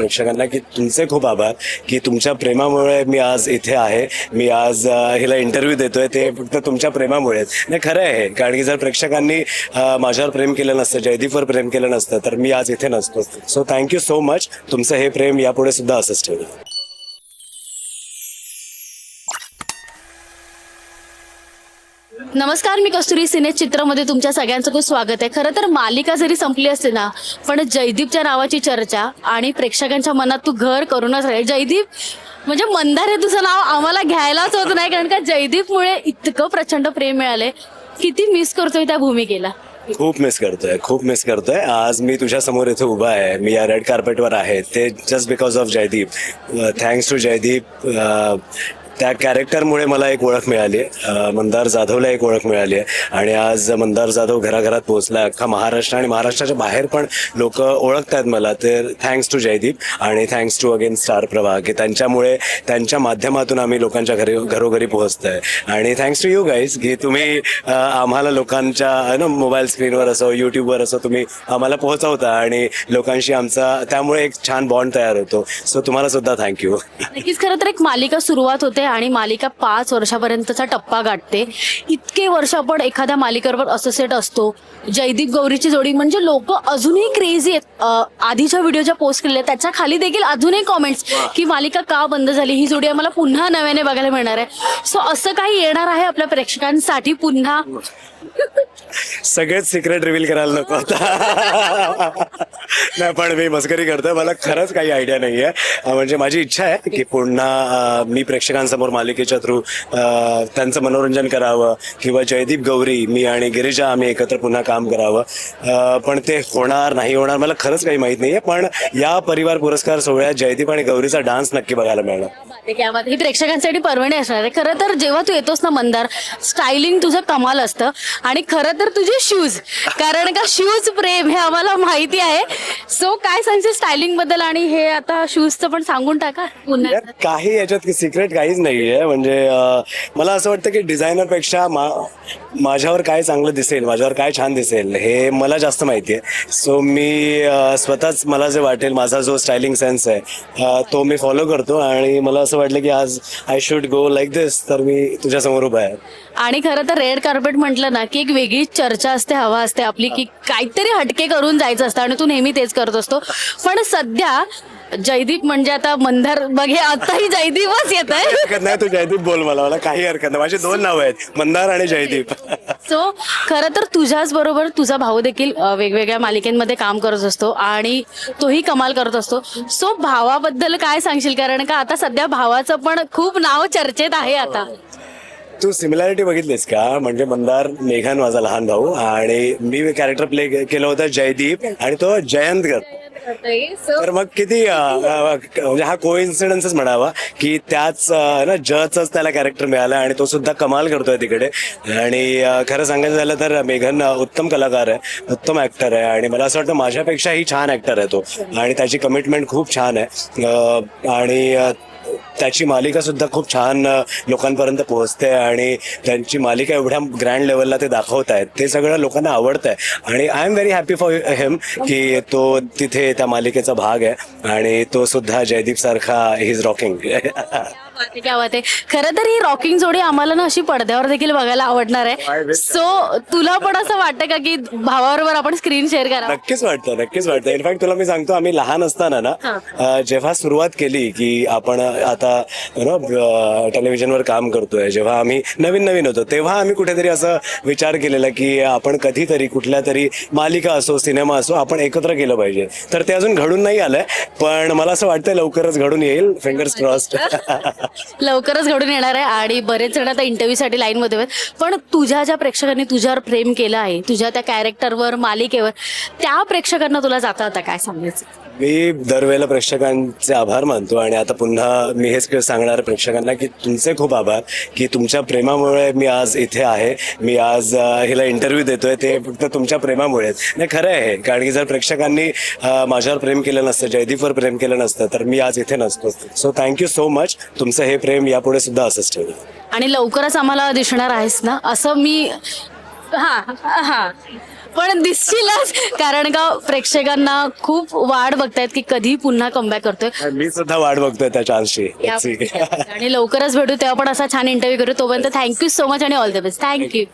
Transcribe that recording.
प्रेक्षकांना की तुमचे खूप आभार की तुमच्या प्रेमामुळे मी आज इथे आहे. मी आज हिला इंटरव्ह्यू देतोय. ते फक्त तुमच्या प्रेमामुळे नाही खरं आहे. कारण की जर प्रेक्षकांनी माझ्यावर प्रेम केलं नसतं जयदीपवर प्रेम केलं नसतं तर मी आज इथे नसतो. सो थँक्यू सो मच तुमचं हे प्रेम यापुढे सुद्धा असंच ठेवलं. नमस्कार मी कस्तुरी सिने चित्रमध्ये तुमच्या सगळ्यांचं खूप स्वागत आहे. खरं तर मालिका जरी संपली असते ना पण जयदीपच्या नावाची चर्चा आणि प्रेक्षकांच्या मनात तू घर करूनच राहील. जयदीप म्हणजे मंदार हे तुझं नाव आम्हाला घ्यायलाच होत नाही कारण का जयदीपमुळे इतकं प्रचंड प्रेम मिळाले. किती मिस करतोय त्या भूमिकेला? खूप मिस करतोय खूप मिस करतोय. आज मी तुझ्या समोर इथे उभा आहे. मी या रेड कार्पेटवर आहे. ते just because of Jaydeep. Uh, thanks to Jaydeep uh, त्या कॅरेक्टरमुळे मला एक ओळख मिळाली. आहे मंदार जाधवला एक ओळख मिळाली. आहे आणि आज मंदार जाधव घराघरात पोहोचला. अख्खा महाराष्ट्र आणि महाराष्ट्राच्या बाहेर पण लोक ओळखतात मला. तर थँक्स टू जयदीप आणि थँक्स टू अगेन स्टार प्रवाह की त्यांच्यामुळे त्यांच्या माध्यमातून आम्ही लोकांच्या घरी घरोघरी पोहोचतोय. आणि थँक्स टू यू गाईज की तुम्ही आम्हाला लोकांच्या ना मोबाईल स्क्रीनवर असो युट्यूबवर असो तुम्ही आम्हाला पोहोचवता आणि लोकांशी आमचा त्यामुळे एक छान बॉन्ड तयार होतो. सो तुम्हाला सुद्धा थँक्यू नक्कीच खरं तर एक मालिका सुरुवात होते. आणि मालिका पाच वर्षापर्यंतचा टप्पा गाठते. इतके वर्ष आपण एखाद्या मालिकेवर असोसिएट असतो. जयदीप गौरीची जोडी म्हणजे लोक अजूनही क्रेझी आहेत. आधीच्या व्हिडिओ ज्या पोस्ट केलेल्या त्याच्याखाली देखील अजूनही कॉमेंट्स की मालिका का बंद झाली? ही जोडी आम्हाला पुन्हा नव्याने बघायला मिळणार आहे. सो असं काही येणार आहे आपल्या प्रेक्षकांसाठी? पुन्हा? सगळेच सिक्रेट रिव्हील करायला नको आता. नाही पण मी मस्करी करतोय. मला खरंच काही आयडिया नाहीये. म्हणजे माझी इच्छा आहे की पुन्हा मी प्रेक्षकांसमोर मालिकेच्या थ्रू त्यांचं मनोरंजन करावं किंवा जयदीप गौरी मी आणि गिरिजा आम्ही एकत्र पुन्हा काम करावं. पण ते होणार नाही होणार मला खरंच काही माहीत नाहीये. पण या परिवार पुरस्कार सोहळ्यात जयदीप आणि गौरीचा डान्स नक्की बघायला मिळणार. ही प्रेक्षकांसाठी पर्वणी असणार आहे. खरं तर जेव्हा तू येतोस ना मंदार स्टायलिंग तुझं कमाल असतं. आणि खरं तर तुझे शूज कारण का शूज प्रेम हे आम्हाला माहिती आहे. सो काय सांगशील स्टायलिंगबद्दल आणि हे आता शूजचं पण सांगून टाका. पुन्हा यात काही याच्यात सिक्रेट काहीच नाहीये. म्हणजे अं, मला असं वाटतं की डिझायनरपेक्षा मा- माझ्यावर काय चांगलं दिसेल माझ्यावर काय छान दिसेल हे मला जास्त माहिती आहे सो मी अं, स्वतःच मला जे वाटेल माझा जो स्टायलिंग सेन्स आहे अं, तो मी फॉलो करतो. आणि मला असं वाटलं की आज I should go like this तर मी तुझ्या समोर उभा आहे. आणि खरं तर रेड कार्पेट म्हटलं ना की एक वेगळी चर्चा असते हवा असते आपली की काहीतरी हटके करून जायचं असतं. आणि तू नेहमी तेच करत असतो. पण सध्या जयदीप म्हणजे आता मंदार बघे आताही जयदीपच येत आहे हरकत नाही तू जयदीप बोल मला मला काही हरकत नाही. माझे दोन नावं आहेत मंदार आणि जयदीप. सो खरं तर तुझ्याच बरोबर तुझा भाऊ देखील अ, वेगवेगळ्या मालिकेमध्ये काम करत असतो आणि तोही कमाल करत असतो. सो भावाबद्दल काय सांगशील? कारण का आता सध्या भावाचं पण खूप नाव चर्चेत आहे आता. तू सिमिलॅरिटी बघितलीस का? म्हणजे मंदार मेघन माझा लहान भाऊ आणि मी कॅरेक्टर प्ले केलं होतं जयदीप आणि तो जयंत तर मग किती म्हणजे हा को इन्सिडन्सच म्हणावा की त्याच ना जजच त्याला कॅरेक्टर मिळालं आणि तो सुद्धा कमाल करतोय तिकडे. आणि खरं सांगायचं झालं तर मेघन उत्तम कलाकार आहे उत्तम ऍक्टर आहे आणि मला असं वाटतं माझ्यापेक्षाही छान ऍक्टर आहे तो. आणि त्याची कमिटमेंट खूप छान आहे. आणि त्याची मालिका सुद्धा खूप छान लोकांपर्यंत पोहोचते आणि त्यांची मालिका एवढ्या ग्रँड लेवलला ते दाखवत आहेत ते सगळं लोकांना आवडत आहे आणि I am very happy for him की तो तिथे त्या मालिकेचा भाग आहे आणि तो सुद्धा जयदीप सारखा ही इज रॉकिंग क्या बात आहे. खरं तर ही रॉकिंग जोडी आम्हाला ना अशी पडद्यावर देखील बघायला आवडणार आहे. सो तुला पण असं वाटतं का की भावाबरोबर आपण स्क्रीन शेअर करा नक्कीच वाटतं नक्कीच वाटतं. इनफॅक्ट तुला मी सांगतो आम्ही लहान असताना ना अ, जेव्हा सुरुवात केली की आपण आता नो टेलिव्हिजनवर काम करतोय जेव्हा आम्ही नवीन नवीन होतो तेव्हा आम्ही कुठेतरी असं विचार केलेला की आपण कधीतरी कुठल्या तरी मालिका असो सिनेमा असो आपण एकत्र केलं पाहिजे. तर ते अजून घडून नाही आलंय पण मला असं वाटतं लवकरच घडून येईल. फिंगर्स क्रॉस्ड लवकरच घडून येणार आहे आणि बरेच जण आता इंटरव्ह्यूसाठी साठी आहेत. पण तुझ्या ज्या प्रेक्षकांनी तुझ्यावर प्रेम केलं आहे तुझ्या त्या कॅरेक्टरवर मालिकेवर त्या प्रेक्षकांना तुला जाता आता काय सांगायचं? मी दरवेळेला प्रेक्षकांचे आभार मानतो आणि आता पुन्हा मी हेच सांगणार प्रेक्षकांना की तुमचे खूप आभार की तुमच्या प्रेमामुळे मी आज इथे आहे. मी आज हिला इंटरव्ह्यू देतोय. ते फक्त तुमच्या प्रेमामुळेच नाही खरं आहे. कारण की जर प्रेक्षकांनी माझ्यावर प्रेम केलं नसतं जयदीपवर प्रेम केलं नसतं तर मी आज इथे नसतो. सो थँक्यू सो मच तुमचं तुमचं हे प्रेम यापुढे सुद्धा असंच ठेवलं. आणि लवकरच आम्हाला दिसणार आहेस ना? असं मी हा हा. पण दिसशीलच कारण का प्रेक्षकांना खूप वाढ बघतायत की कधी पुन्हा कमबॅक करतोय. मी सुद्धा वाट बघतोय त्या चान्सची आणि लवकरच भेटू तेव्हा पण असा छान इंटरव्ह्यू करू. तोपर्यंत थँक्यू सो मच आणि all the best thank you